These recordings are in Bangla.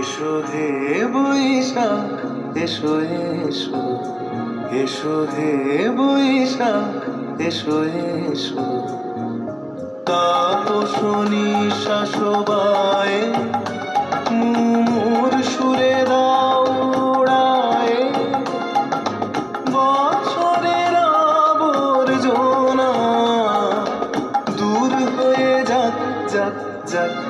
এসো হে বৈশাখ, এসো এসো। এসো হে বৈশাখ, এসো এসো। তাতো শনি শাসবায়, মুমুর সুরে দাও উড়ায়। বছরের আবর্জনা দূর হয়ে যাক যাক যাক।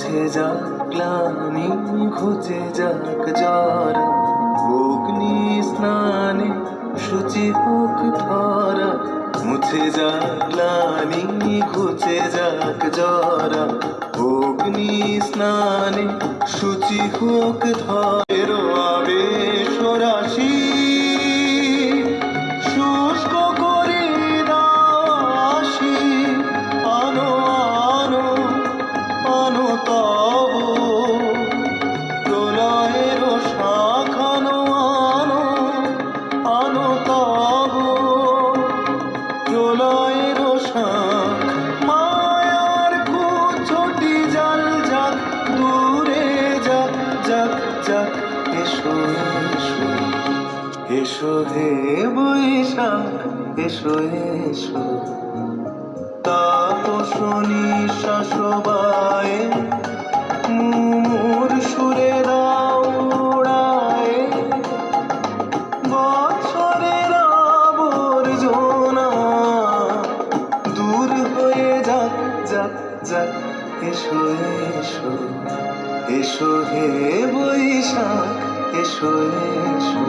মুছে যাক, গ্লানি ঘুচে যাক জ্বর। অগ্নি স্নানে শুচি হোক ধরা। মুছে যাক গ্লানি ঘুচে যাক জ্বর। অগ্নি স্নানে শুচি হোক ধর। অনুতব প্রলয়ের মায়ার কুচটি জাল যাক, দূরে যাক যাক যাক, এসো এসো এসো হে বৈশাখ, এসো এসো। তাপসনি শাসবায়, মুমুর হয়ে যাক যাক যাক এসো এসো এসো হে বৈশাখ এসো এসো।